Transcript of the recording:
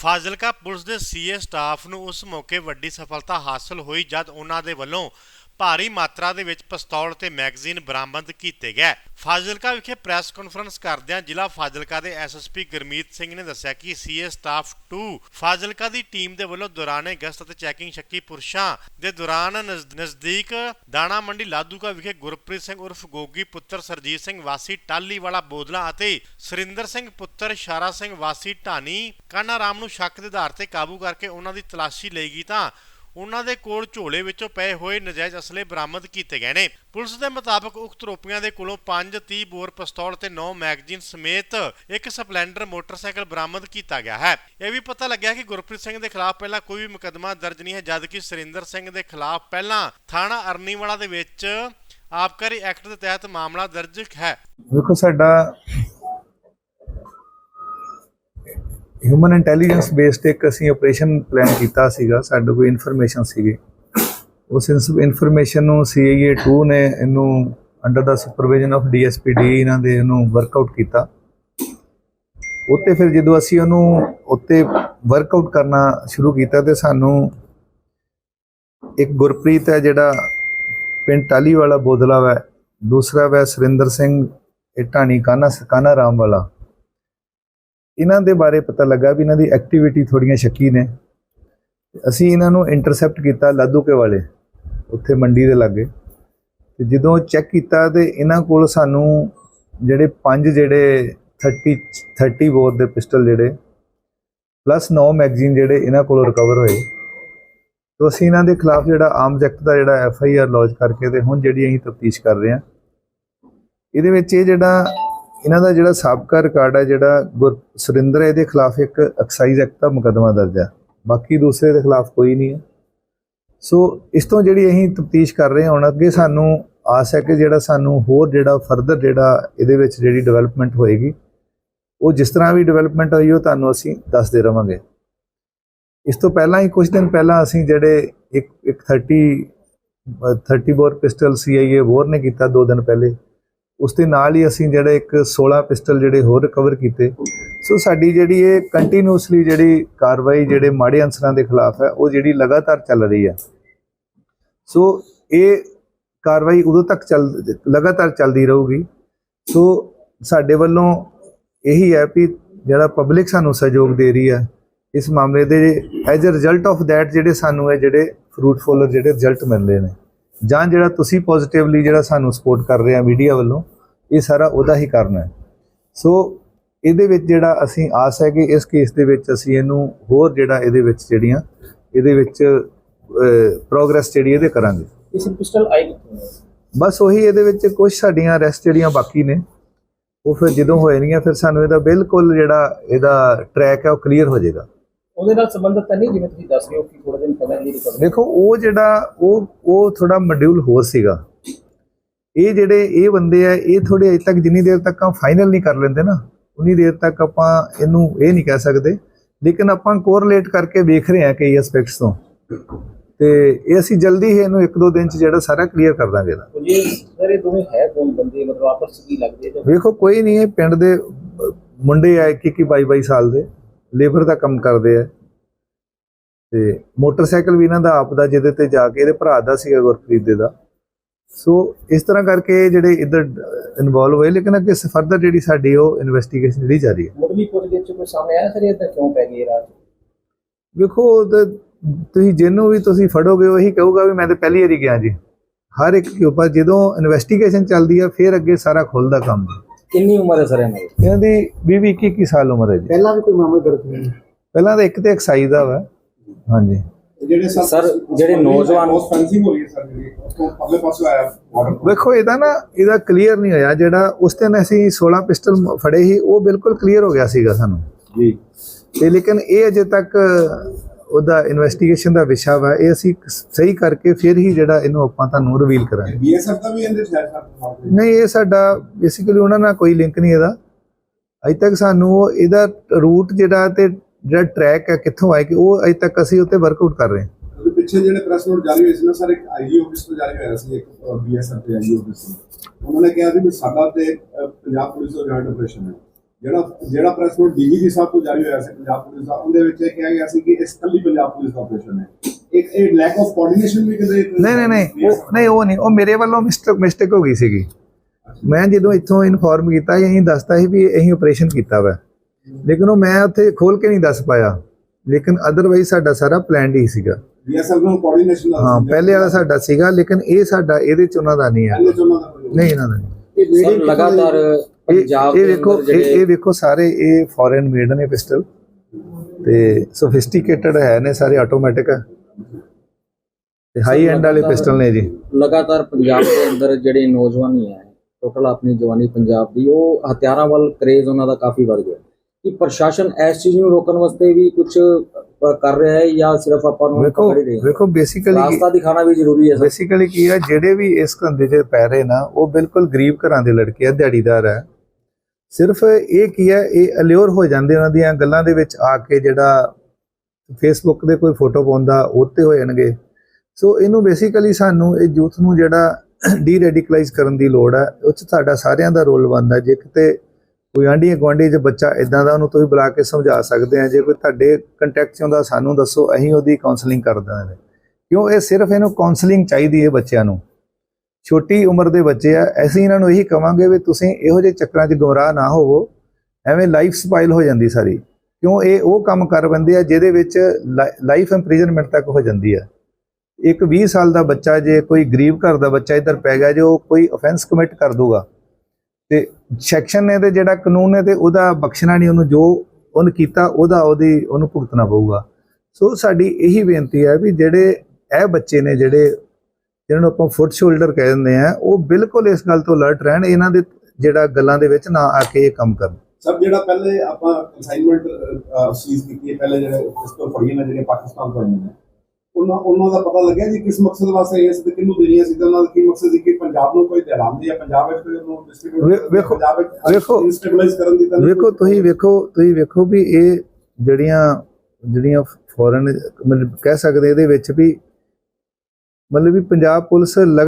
Fazilka police ਦੇ CA staff ਨੂੰ ਉਸ ਮੌਕੇ ਵੱਡੀ ਸਫਲਤਾ ਹਾਸਲ ਹੋਈ ਜਦ ਉਹਨਾਂ ਦੇ ਵੱਲੋਂ ਭਾਰੀ ਮਾਤਰਾ ਦੇ ਵਿੱਚ ਪਿਸਤੌਲ ਤੇ ਮੈਗਜ਼ੀਨ ਬਰਾਮਦ ਕੀਤੇ ਗਏ। ਫਾਜ਼ਿਲਕਾ ਵਿਖੇ ਪ੍ਰੈਸ ਕਾਨਫਰੰਸ ਕਰਦਿਆਂ ਜ਼ਿਲ੍ਹਾ ਫਾਜ਼ਿਲਕਾ ਦੇ ਐਸਐਸਪੀ ਗੁਰਮੀਤ ਸਿੰਘ ਨੇ ਦੱਸਿਆ ਕਿ ਸੀਏ ਸਟਾਫ 2 ਫਾਜ਼ਿਲਕਾ ਦੀ ਟੀਮ ਦੇ ਵੱਲੋਂ ਦੌਰਾਨੇ ਗਸ਼ਤ ਅਤੇ ਚੈਕਿੰਗ ਸ਼ੱਕੀ ਪੁਰਸ਼ਾਂ ਦੇ ਦੌਰਾਨ ਨਜ਼ਦੀਕ ਦਾਣਾ ਮੰਡੀ ਲਾਦੂਕਾ ਵਿਖੇ ਗੁਰਪ੍ਰੀਤ ਸਿੰਘ ਉਰਫ ਗੋਗੀ, ਪੁੱਤਰ ਸਰਜੀਤ ਸਿੰਘ ਵਾਸੀ ਟਾਲੀ ਵਾਲਾ ਬੋਦਲਾ ਅਤੇ ਸੁਰਿੰਦਰ ਸਿੰਘ ਪੁੱਤਰ ਸ਼ਾਰਾ ਸਿੰਘ ਵਾਸੀ ਢਾਣੀ ਕਾਨਾ ਰਾਮ ਨੂੰ ਸ਼ੱਕ ਦੇ ਆਧਾਰ ਤੇ ਕਾਬੂ ਕਰਕੇ ਉਹਨਾਂ ਦੀ ਤਲਾਸ਼ੀ ਲਈ ਗਈ ਤਾਂ ਉਹਨਾਂ ਦੇ ਕੋਲ ਝੋਲੇ ਵਿੱਚੋਂ ਪਏ ਹੋਏ ਨਜਾਇਜ਼ ਅਸਲੇ ਬਰਾਮਦ ਕੀਤੇ ਗਏ ਨੇ। ਪੁਲਿਸ ਦੇ ਮੁਤਾਬਕ ਉਕਤ ਰੋਪੀਆਂ ਦੇ ਕੋਲੋਂ 5 30 ਬੋਰ ਪਿਸਤੌਲ ਤੇ 9 ਮੈਗਜ਼ੀਨ ਸਮੇਤ ਇੱਕ ਸਪਲੈਂਡਰ ਮੋਟਰਸਾਈਕਲ ਬਰਾਮਦ ਕੀਤਾ ਗਿਆ ਹੈ। ਇਹ ਵੀ ਪਤਾ ਲੱਗਿਆ ਕਿ ਗੁਰਪ੍ਰੀਤ ਸਿੰਘ ਦੇ ਖਿਲਾਫ ਪਹਿਲਾਂ ਕੋਈ ਵੀ ਮੁਕੱਦਮਾ ਦਰਜ ਨਹੀਂ ਹੈ, ਜਦਕਿ ਸੁਰਿੰਦਰ ਸਿੰਘ ਦੇ ਖਿਲਾਫ ਪਹਿਲਾਂ ਥਾਣਾ ਅਰਨੀਵਾਲਾ ਦੇ ਵਿੱਚ ਆਬਕਾਰੀ ਐਕਟ ਦੇ ਤਹਿਤ ਮਾਮਲਾ ਦਰਜ ਹੈ। ਵੇਖੋ ਸਾਡਾ ਹਿਊਮਨ ਇੰਟੈਲੀਜੈਂਸ ਬੇਸਡ ਇੱਕ ਅਸੀਂ ਆਪਰੇਸ਼ਨ ਪਲਾਨ ਕੀਤਾ ਸੀਗਾ, ਸਾਡੇ ਕੋਲ ਇਨਫੋਰਮੇਸ਼ਨ ਸੀਗੀ। ਉਸ ਇਨਫੋਰਮੇਸ਼ਨ ਨੂੰ ਸੀਆਈਏ 2 ਨੇ ਇਹਨੂੰ ਅੰਡਰ ਦਾ ਸੁਪਰਵਿਜ਼ਨ ਆਫ ਡੀਐਸਪੀਡੀ ਇਹਨਾਂ ਦੇ ਇਹਨੂੰ ਵਰਕਆਊਟ ਕੀਤਾ। ਉੱਤੇ ਫਿਰ ਜਦੋਂ ਅਸੀਂ ਉਹਨੂੰ ਉੱਤੇ ਵਰਕਆਊਟ ਕਰਨਾ ਸ਼ੁਰੂ ਕੀਤਾ ਤੇ ਸਾਨੂੰ ਇੱਕ ਗੁਰਪ੍ਰੀਤ ਹੈ ਜਿਹੜਾ ਪਿੰਡ ਟਾਲੀ ਵਾਲਾ ਬੋਦਲਾ ਹੈ ਦੂਸਰਾ ਵੈ ਸੁਰਿੰਦਰ ਸਿੰਘ, ਇਹ ਢਾਣੀ ਕਾਨਾ ਕਾਨਾ ਰਾਮ ਵਾਲਾ। ਇਹਨਾਂ ਦੇ ਬਾਰੇ ਪਤਾ ਲੱਗਾ ਵੀ ਇਹਨਾਂ ਦੀ ਐਕਟੀਵਿਟੀ ਥੋੜੀਆਂ ਸ਼ੱਕੀ ਨੇ। ਅਸੀਂ ਇਹਨਾਂ ਨੂੰ ਇੰਟਰਸੈਪਟ ਕੀਤਾ ਲਾਦੂਕੇ ਵਾਲੇ, ਉੱਥੇ ਮੰਡੀ ਦੇ ਲਾਗੇ। ਤੇ ਜਦੋਂ ਚੈੱਕ ਕੀਤਾ ਤੇ ਇਹਨਾਂ ਕੋਲ ਸਾਨੂੰ ਜਿਹੜੇ ਪੰਜ ਜਿਹੜੇ 30 30 ਬੋਰ ਦੇ ਪਿਸਟਲ ਜਿਹੜੇ ਪਲੱਸ 9 ਮੈਗਜ਼ੀਨ ਜਿਹੜੇ ਇਹਨਾਂ ਕੋਲੋਂ ਰਿਕਵਰ ਹੋਏ। ਤੋਂ ਅਸੀਂ ਇਹਨਾਂ ਦੇ ਖਿਲਾਫ ਜਿਹੜਾ ਆਰਮਸ ਐਕਟ ਦਾ ਜਿਹੜਾ ਐਫ ਆਈ ਆਰ ਲੌਂਚ ਕਰਕੇ ਤੇ ਹੁਣ ਜਿਹੜੀ ਅਸੀਂ ਤਫਤੀਸ਼ ਕਰ ਰਹੇ ਹਾਂ। ਇਹਦੇ ਵਿੱਚ ਇਹ ਜਿਹੜਾ ਇਹਨਾਂ ਦਾ ਜਿਹੜਾ ਸਾਬਕਾ ਰਿਕਾਰਡ ਹੈ ਜਿਹੜਾ ਗੁਰ ਸੁਰਿੰਦਰ ਇਹਦੇ ਖਿਲਾਫ ਇੱਕ ਐਕਸਾਈਜ਼ ਐਕਟ ਦਾ ਮੁਕੱਦਮਾ ਦਰਜ ਹੈ। ਬਾਕੀ ਦੂਸਰੇ ਦੇ ਖਿਲਾਫ ਕੋਈ ਨਹੀਂ ਹੈ। ਸੋ ਇਸ ਤੋਂ ਜਿਹੜੀ ਅਸੀਂ ਤਫਤੀਸ਼ ਕਰ ਰਹੇ ਹਾਂ ਹੁਣ ਅੱਗੇ ਸਾਨੂੰ ਆਸ ਹੈ ਕਿ ਜਿਹੜਾ ਸਾਨੂੰ ਹੋਰ ਜਿਹੜਾ ਫਰਦਰ ਜਿਹੜਾ ਇਹਦੇ ਵਿੱਚ ਜਿਹੜੀ ਡਿਵੈਲਪਮੈਂਟ ਹੋਏਗੀ ਉਹ ਜਿਸ ਤਰ੍ਹਾਂ ਵੀ ਡਿਵੈਲਪਮੈਂਟ ਹੋਈ ਉਹ ਤੁਹਾਨੂੰ ਅਸੀਂ ਦੱਸਦੇ ਰਵਾਂਗੇ। ਇਸ ਤੋਂ ਪਹਿਲਾਂ ਹੀ ਕੁਝ ਦਿਨ ਪਹਿਲਾਂ ਅਸੀਂ ਜਿਹੜੇ ਇੱਕ ਇੱਕ 30 ਅ, 30 ਬੋਰ ਪਿਸਟਲ ਸੀਆਈਏ ਬੋਰ ਨੇ ਕੀਤਾ ਦੋ ਦਿਨ ਪਹਿਲੇ ਉਸ ਦੇ ਨਾਲ ਹੀ ਅਸੀਂ ਜਿਹੜੇ ਇੱਕ 16 ਪਿਸਟਲ ਜਿਹੜੇ ਹੋਰ ਰਿਕਵਰ ਕੀਤੇ। ਸੋ ਸਾਡੀ ਜਿਹੜੀ ਇਹ ਕੰਟੀਨਿਊਸਲੀ ਜਿਹੜੀ ਕਾਰਵਾਈ ਜਿਹੜੇ ਮਾੜੇ ਅਨਸਰਾਂ ਦੇ ਖਿਲਾਫ ਹੈ, ਉਹ ਜਿਹੜੀ ਲਗਾਤਾਰ ਚੱਲ ਰਹੀ ਹੈ। ਸੋ ਇਹ ਕਾਰਵਾਈ ਉਦੋਂ ਤੱਕ ਚੱਲ, ਲਗਾਤਾਰ ਚੱਲਦੀ ਰਹੂਗੀ। ਸੋ ਸਾਡੇ ਵੱਲੋਂ ਇਹੀ ਹੈ ਕਿ ਜਿਹੜਾ ਪਬਲਿਕ ਸਾਨੂੰ ਸਹਿਯੋਗ ਦੇ ਰਹੀ ਹੈ, ਇਸ ਮਾਮਲੇ ਦੇ as a result of that ਜਿਹੜੇ ਸਾਨੂੰ ਹੈ ਜਿਹੜੇ ਫਰੂਟਫੁਲ ਜਿਹੜੇ ਰਿਜ਼ਲਟ ਮਿਲਦੇ ਨੇ। ਜਾਂ ਜਿਹੜਾ ਤੁਸੀਂ ਪੋਜ਼ਿਟਿਵਲੀ ਜਿਹੜਾ ਸਾਨੂੰ ਸਪੋਰਟ ਕਰ ਰਹੇ ਆ ਮੀਡੀਆ ਵੱਲੋਂ ਇਹ ਸਾਰਾ ਉਹਦਾ ਹੀ ਕਰਨਾ ਹੈ। ਸੋ ਇਹਦੇ ਵਿੱਚ ਜਿਹੜਾ ਅਸੀਂ ਆਸ ਹੈ ਕਿ ਇਸ ਕੇਸ ਦੇ ਵਿੱਚ ਅਸੀਂ ਇਹਨੂੰ ਹੋਰ ਜਿਹੜਾ ਇਹਦੇ ਵਿੱਚ ਜਿਹੜੀਆਂ ਇਹਦੇ ਵਿੱਚ ਪ੍ਰੋਗਰੈਸ ਜਿਹੜੀ ਇਹਦੇ ਕਰਾਂਗੇ। ਇਸ ਪਿਸਟਲ ਆਈ ਕਿੱਥੋਂ ਹੈ? ਬਸ ਉਹੀ ਇਹਦੇ ਵਿੱਚ ਕੁਝ ਸਾਡੀਆਂ ਅਰੈਸਟ ਜਿਹੜੀਆਂ ਬਾਕੀ ਨੇ ਉਹ ਫਿਰ ਜਦੋਂ ਹੋਣਗੀਆਂ ਫਿਰ ਸਾਨੂੰ ਇਹਦਾ ਬਿਲਕੁਲ ਜਿਹੜਾ ਇਹਦਾ ਟਰੈਕ ਹੈ ਉਹ ਕਲੀਅਰ ਹੋ ਜਾਏਗਾ। ਉਹਦੇ ਨਾਲ ਸੰਬੰਧਿਤ ਤਾਂ ਨਹੀਂ ਜਿਵੇਂ ਤੁਸੀਂ ਦੱਸ ਰਹੇ ਹੋ ਕਿ ਥੋੜੇ ਦਿਨ ਪਹਿਲਾਂ ਇਹ ਰਿਕਵਰ ਦੇਖੋ ਉਹ ਜਿਹੜਾ ਉਹ ਉਹ ਥੋੜਾ ਮੋਡਿਊਲ ਹੋਰ ਸੀਗਾ। ਇਹ ਜਿਹੜੇ ਇਹ ਬੰਦੇ ਆ ਇਹ ਥੋੜੇ ਅਜੇ ਤੱਕ ਜਿੰਨੀ ਦੇਰ ਤੱਕ ਆ ਫਾਈਨਲ ਨਹੀਂ ਕਰ ਲੈਂਦੇ ਨਾ ਉਨੀ ਦੇਰ ਤੱਕ ਆਪਾਂ ਇਹਨੂੰ ਇਹ ਨਹੀਂ ਕਹਿ ਸਕਦੇ। ਲੇਕਿਨ ਆਪਾਂ ਕੋਰਿਲੇਟ ਕਰਕੇ ਵੇਖ ਰਹੇ ਹਾਂ ਕਈ ਐਸਪੈਕਟਸ ਤੋਂ। ਤੇ ਇਹ ਅਸੀਂ ਜਲਦੀ ਹੀ ਇਹਨੂੰ ਇੱਕ ਦੋ ਦਿਨ ਚ ਜਿਹੜਾ ਸਾਰਾ ਕਲੀਅਰ ਕਰ ਦਾਂਗੇ ਇਹਦਾ। ਜੇ ਸਰ ਇਹ ਦੋਵੇਂ ਹੈ ਕੌਣ ਬੰਦੇ? ਮਤਲਬ ਆਪਸ ਵਿੱਚ ਕੀ ਲੱਗਦੇ ਤੇ ਵੇਖੋ ਕੋਈ ਨਹੀਂ ਇਹ ਪਿੰਡ ਦੇ ਮੁੰਡੇ ਆ 21 22 22 ਸਾਲ ਦੇ। ਲੇਬਰ ਦਾ ਕੰਮ ਕਰਦੇ ਆ। ਤੇ ਮੋਟਰਸਾਈਕਲ ਵੀ ਇਹਨਾਂ ਦਾ ਆਪ ਦਾ ਜਿਹਦੇ ਤੇ ਜਾ ਕੇ ਇਹਦੇ ਭਰਾ ਦਾ ਸੀਗਾ ਗੁਰਪ੍ਰੀਤ ਦੇ ਦਾ। ਸੋ ਇਸ ਤਰ੍ਹਾਂ ਕਰਕੇ ਜਿਹੜੇ ਇੱਧਰ ਇਨਵੋਲਵ ਹੋਏ ਲੇਕਿਨ ਅੱਗੇ ਫਰਦਰ ਜਿਹੜੀ ਸਾਡੀ ਉਹ ਇਨਵੈਸਟੀਗੇਸ਼ਨ ਜਿਹੜੀ ਜਾਰੀ ਹੈ। ਮੁੱਢਲੀ ਪੁੱਛਗਿੱਛ ਚ ਕੋਈ ਸਾਹਮਣੇ ਆਇਆ ਸਰ ਇਹ ਤਾਂ ਕਿਉਂ ਪੈ ਗਈ ਰਾਤ? ਵੇਖੋ ਤੁਸੀਂ ਜਿਹਨੂੰ ਵੀ ਤੁਸੀਂ ਫੜੋਗੇ ਉਹੀ ਕਹੂਗਾ ਵੀ ਮੈਂ ਤਾਂ ਪਹਿਲੀ ਵਾਰੀ ਗਿਆ ਜੀ। ਹਰ ਇੱਕ ਦੇ ਉੱਪਰ ਜਦੋਂ ਇਨਵੈਸਟੀਗੇਸ਼ਨ ਚੱਲਦੀ ਹੈ ਫਿਰ ਅੱਗੇ ਸਾਰਾ ਖੁੱਲਦਾ ਕੰਮ। ਕਿੰਨੀ ਉਮਰ ਹੈ ਸਰ ਇਹਨਾਂ ਦੀ? ਇਹਨਾਂ ਦੀ 20 21 21 ਸਾਲ ਉਮਰ ਹੈ ਜੀ। ਪਹਿਲਾਂ ਵੀ ਕੋਈ ਮਾਮਲੇ ਦਰਜ ਹੋਏ ਪਹਿਲਾਂ ਤਾਂ ਇੱਕ ਤੇ ਐਕਸਾਈਜ਼ ਦਾ ਵਾ। ਹਾਂਜੀ। ਜਿਹੜੇ ਸਰ ਜਿਹੜੇ ਨੌਜਵਾਨ- ਉਸ ਫੈਂਸਿੰਗ ਹੋ ਰਹੀ ਹੈ ਸਰ ਜਿਹੜੀ ਅਗਲੇ ਪਾਸੇ ਆਇਆ। ਵੇਖੋ ਇਹਦਾ ਨਾ ਇਹਦਾ ਕਲੀਅਰ ਨਹੀਂ ਹੋਇਆ। ਜਿਹੜਾ ਉਸ ਦਿਨ ਅਸੀਂ 16 ਪਿਸਟਲ ਫੜੇ ਸੀ ਉਹ ਬਿਲਕੁਲ ਕਲੀਅਰ ਹੋ ਗਿਆ ਸੀਗਾ ਸਾਨੂੰ। ਜੀ। ਤੇ ਲੇਕਿਨ ਇਹ ਅਜੇ ਤੱਕ ਉਹਦਾ ਇਨਵੈਸਟੀਗੇਸ਼ਨ ਦਾ ਵਿਸ਼ਾ ਵਾ ਇਹ ਅਸੀਂ ਸਹੀ ਕਰਕੇ ਫਿਰ ਹੀ ਜਿਹੜਾ ਇਹਨੂੰ ਆਪਾਂ ਤੁਹਾਨੂੰ ਰਿਵੀਲ ਕਰਾਂਗੇ। ਬੀਐਸਐਫ ਦਾ ਵੀ ਇਹਦੇ ਸਰ? ਨਹੀਂ ਇਹ ਸਾਡਾ ਬੇਸਿਕਲੀ ਉਹਨਾਂ ਨਾਲ ਕੋਈ ਲਿੰਕ ਨਹੀਂ ਇਹਦਾ। ਅਜੇ ਤੱਕ ਸਾਨੂੰ ਉਹ ਇਹਦਾ ਰੂਟ ਜਿਹੜਾ ਤੇ ਜਿਹੜਾ ਟਰੈਕ ਹੈ ਕਿੱਥੋਂ ਆਇਆ ਕਿ ਉਹ ਅਜੇ ਤੱਕ ਅਸੀਂ ਉੱਤੇ ਵਰਕਆਊਟ ਕਰ ਰਹੇ ਹਾਂ। ਪਿੱਛੇ ਜਿਹੜੇ ਪ੍ਰੈਸ ਨੋਟ ਜਾਰੀ ਹੋਏ ਸੀ ਨਾ ਸਰ ਇੱਕ ਆਈਜੀ ਆਫਿਸ ਤੋਂ ਜਾਰੀ ਹੋਇਆ ਸੀ ਇੱਕ ਬੀਐਸਐਫ ਤੇ ਆਈਜੀ ਆਫਿਸ ਤੋਂ। ਉਹਨਾਂ ਨੇ ਕਿਹਾ ਸੀ ਵੀ ਸਾਡਾ ਤੇ ਪੰਜਾਬ ਪੁਲਿਸ ਦਾ ਜੁਆਇੰਟ ਆਪਰੇਸ਼ਨ ਹੈ। ਜਿਹੜਾ ਜਿਹੜਾ ਪ੍ਰੈਸ ਨੋਟ ਡੀਜੀਪੀ ਸਾਹਿਬ ਤੋਂ ਜਾਰੀ ਹੋਇਆ ਸੀ ਪੰਜਾਬ ਪੁਲਿਸ ਦਾ ਉਹਦੇ ਵਿੱਚ ਇਹ ਕਿਹਾ ਗਿਆ ਸੀ ਕਿ ਇਸ ਕੱਲੀ ਪੰਜਾਬ ਪੁਲਿਸ ਦਾ ਆਪਰੇਸ਼ਨ ਹੈ। ਇੱਕ ਇਹ ਲੈਕ ਆਫ ਕੋਆਰਡੀਨੇਸ਼ਨ ਵੀ ਕਿਤੇ ਨਹੀਂ ਨਹੀਂ ਨਹੀਂ ਉਹ ਨਹੀਂ ਉਹ ਨਹੀਂ ਉਹ ਮੇਰੇ ਵੱਲੋਂ ਮਿਸਟੇਕ ਮਿਸਟੇਕ ਹੋ ਗਈ ਸੀਗੀ। ਮੈਂ ਜਦੋਂ ਇੱਥੋਂ ਇਨਫੋਰਮ ਕੀਤਾ ਸੀ ਅਸੀਂ ਦੱਸਤਾ ਸੀ ਵੀ ਅਸੀਂ ਆਪਰੇਸ਼ਨ ਕੀਤਾ ਵਾ। ਲੇਕਿਨ ਉਹ ਮੈਂ ਉੱਥੇ ਖੋਲ ਕੇ ਨਹੀਂ ਦੱਸ ਪਾਇਆ। ਲੇਕਿਨ ਅਦਰਵਾਈਜ਼ ਸਾਡਾ ਸਾਰਾ ਪਲਾਨ ਹੀ ਸੀਗਾ। ਬੀਐਸਐਫ ਨੂੰ ਕੋਆਰਡੀਨੇਸ਼ਨ ਹਾਂ ਪਹਿਲੇ ਵਾਲਾ ਸਾਡਾ ਸੀਗਾ ਲੇਕਿਨ ਇਹ ਸਾਡਾ ਇਹਦੇ ਚ ਉਹਨਾਂ ਦਾ ਨਹੀਂ ਕੋਈ- ਨਹੀਂ ਇਹਨਾਂ ਦਾ ਨਹੀਂ। ਸਰ ਲਗਾਤਾਰ ਇਹ ਪੰਜਾਬ ਇਹ ਵੇਖੋ ਇਹ ਵੇਖੋ ਸਾਰੇ ਇਹ ਫੋਰਨ ਮੇਡ ਨੇ ਪਿਸਟਲ। ਤੇ ਸੋਫਿਸਟੀਕੇਟਡ ਹੈ ਨੇ ਸਾਰੇ ਆਟੋਮੈਟਿਕ ਹੈ। ਤੇ ਹਾਈ ਐਂਡ ਵਾਲੇ ਪਿਸਟਲ ਨੇ ਜੀ। ਲਗਾਤਾਰ ਪੰਜਾਬ ਦੇ ਅੰਦਰ ਜਿਹੜੇ ਨੌਜਵਾਨੀ ਹੈ ਟੋਟਲ ਆਪਣੀ ਜਵਾਨੀ ਪੰਜਾਬ ਦੀ ਉਹ ਹਥਿਆਰਾਂ ਵੱਲ ਕਰੇਜ਼ ਉਹਨਾਂ ਦਾ ਕਾਫੀ ਵੱਧ ਗਿਆ। ਕਿ ਪ੍ਰਸ਼ਾਸਨ ਇਸ ਚੀਜ਼ ਨੂੰ ਰੋਕਣ ਵਾਸਤੇ ਵੀ ਕੁਝ ਕਰ ਰਿਹਾ ਹੈ ਜਾਂ ਸਿਰਫ ਆਪਾਂ ਨੂੰ ਵੇਖੋ ਵੇਖੋ ਬੇਸਿਕਲੀ ਰਾਸਤਾ ਦਿਖਾਣਾ ਵੀ ਜ਼ਰੂਰੀ ਹੈ ਬੇਸਿਕਲੀ ਕੀ ਹੈ ਜਿਹੜੇ ਵੀ ਇਸ ਧੰਦੇ 'ਚ ਪੈ ਰਹੇ ਨਾ ਉਹ ਬਿਲਕੁਲ ਗਰੀਬ ਘਰਾਂ ਦੇ ਲੜਕੇ ਆ ਦਿਹਾੜੀਦਾਰ ਹੈ। ਸਿਰਫ ਇਹ ਕੀ ਹੈ, ਇਹ ਅਲਿਓਰ ਹੋ ਜਾਂਦੇ ਉਹਨਾਂ ਦੀਆਂ ਗੱਲਾਂ ਦੇ ਵਿੱਚ ਆ ਕੇ ਜਿਹੜਾ ਫੇਸਬੁੱਕ ਦੇ ਕੋਈ ਫੋਟੋ ਪਾਉਂਦਾ ਉਹ ਤੇ ਹੋ ਜਾਣਗੇ। ਸੋ ਇਹਨੂੰ ਬੇਸਿਕਲੀ ਸਾਨੂੰ ਇਹ ਯੂਥ ਨੂੰ ਜਿਹੜਾ ਡੀ ਰੈਡੀਕਲਾਈਜ਼ ਕਰਨ ਦੀ ਲੋੜ ਹੈ, ਉਹ 'ਚ ਤੁਹਾਡਾ ਸਾਰਿਆਂ ਦਾ ਰੋਲ ਬਣਦਾ ਜੇ ਕਿਤੇ ਕੋਈ ਆਂਢੀ ਗੁਆਂਢੀ ਜੇ ਬੱਚਾ ਇਦਾਂ ਦਾ ਉਹਨੂੰ ਤੁਸੀਂ ਬੁਲਾ ਕੇ ਸਮਝਾ ਸਕਦੇ ਆ, ਜੇ ਕੋਈ ਤੁਹਾਡੇ ਕੰਟੈਕਟ 'ਚ ਆਉਂਦਾ, ਸਾਨੂੰ ਦੱਸੋ, ਅਸੀਂ ਉਹਦੀ ਕਾਉਂਸਲਿੰਗ ਕਰ ਦਾਂਗੇ ਕਿਉਂ ਇਹ ਸਿਰਫ ਇਹਨੂੰ ਕਾਉਂਸਲਿੰਗ ਚਾਹੀਦੀ ਹੈ ਬੱਚਿਆਂ ਨੂੰ? ਛੋਟੀ ਉਮਰ ਦੇ ਬੱਚੇ ਆ, ਅਸੀਂ ਇਹਨਾਂ ਨੂੰ ਇਹੀ ਕਵਾਂਗੇ ਵੀ ਤੁਸੀਂ ਇਹੋ ਜਿਹੇ ਚੱਕਰਾਂ 'ਚ ਗੁੰਮਰਾਹ ਨਾ ਹੋਵੋ, ਐਵੇਂ ਲਾਈਫ ਸਪਾਈਲ ਹੋ ਜਾਂਦੀ ਸਾਰੀ। ਕਿਉਂ? ਇਹ ਉਹ ਕੰਮ ਕਰ ਬੰਦੇ ਆ ਜਿਹਦੇ ਵਿੱਚ ਲਾਈਫ ਇੰਪ੍ਰਿਜ਼ਨਮੈਂਟ ਤੱਕ ਹੋ ਜਾਂਦੀ ਹੈ ਇੱਕ 20 ਸਾਲ ਦਾ ਬੱਚਾ ਜੇ ਕੋਈ ਗਰੀਬ ਘਰ ਦਾ ਬੱਚਾ ਇੱਧਰ ਪੈ ਗਿਆ, ਜੇ ਉਹ ਕੋਈ ਅਫੈਂਸ ਕਮਿਟ ਕਰ ਦੂਗਾ, ਤੇ ਸੈਕਸ਼ਨ ਨੇ ਤੇ ਜਿਹੜਾ ਕਾਨੂੰਨ ਨੇ ਤੇ ਉਹਦਾ ਬਖਸ਼ਣਾ ਨਹੀਂ ਉਹਨੂੰ, ਜੋ ਉਹਨੇ ਕੀਤਾ ਉਹਦਾ ਉਹਦੀ, ਉਹਨੂੰ ਭੁਗਤਣਾ ਪਊਗਾ। ਸੋ ਸਾਡੀ ਇਹੀ ਬੇਨਤੀ ਹੈ ਵੀ ਜਿਹੜੇ ਇਹ ਬੱਚੇ ਨੇ, ਜਿਹੜੇ ਜਿਹਨਾਂ ਨੂੰ ਆਪਾਂ ਫੁੱਟ ਸ਼ੋਲਡਰ ਕਹਿ ਦਿੰਦੇ ਆ ਉਹ ਬਿਲਕੁਲ ਇਸ ਗੱਲ ਤੋਂ ਅਲਰਟ ਰਹਿਣ ਇਹਨਾਂ ਦੇ ਜਿਹੜਾ ਗੱਲਾਂ ਦੇ ਵਿੱਚ ਨਾ ਆ ਕੇ ਇਹ ਕੰਮ ਕਰਨ। ਸਰ ਜਿਹੜਾ ਪਹਿਲੇ ਆਪਾਂ ਅਸਾਈਨਮੈਂਟ ਸੀਜ਼ ਕੀਤੀ ਹੈ ਪਹਿਲੇ ਜਿਹੜੇ ਪਿਸਤੌਲ ਫੜੀਆਂ ਨੇ ਜਿਹੜੀਆਂ ਪਾਕਿਸਤਾਨ ਤੋਂ ਆਈਆਂ ਨੇ ਉਹਨਾਂ ਉਹਨਾਂ ਦਾ ਪਤਾ ਲੱਗਿਆ ਜੀ ਕਿਸ ਮਕਸਦ ਵਾਸਤੇ ਆਈਆਂ ਸੀ ਤੇ ਕਿਹਨੂੰ ਦੇਣੀਆਂ ਸੀ ਤੇ ਉਹਨਾਂ ਦਾ ਕੀ ਮਕਸਦ ਸੀ ਕਿ ਪੰਜਾਬ ਨੂੰ ਕੋਈ ਦਿਲਾਮ ਦੀ ਜਾਂ ਪੰਜਾਬ ਵਿੱਚ ਕੋਈ ਉਹਨੂੰ ਡਿਸਟ੍ਰੀਬਿਊਟ ਵੇਖੋ- ਪੰਜਾਬ ਵਿੱਚ ਵੇਖੋ- ਇਨਸਟੇਬਲਾਈਜ਼ ਕਰਨ ਦੀ ਤਾਂ ਵੇਖੋ ਤੁਸੀਂ ਵੇਖੋ ਤੁਸੀਂ ਵੇਖੋ ਵੀ ਇਹ ਜਿਹੜੀਆਂ ਜਿਹੜੀਆਂ ਫੋਰਨ ਕਹਿ ਸਕਦੇ ਇਹਦੇ ਵਿੱਚ ਵੀ ਮਤਲਬ ਵੀ ਪੰਜਾਬ ਪੁਲਿਸ ਲਗ-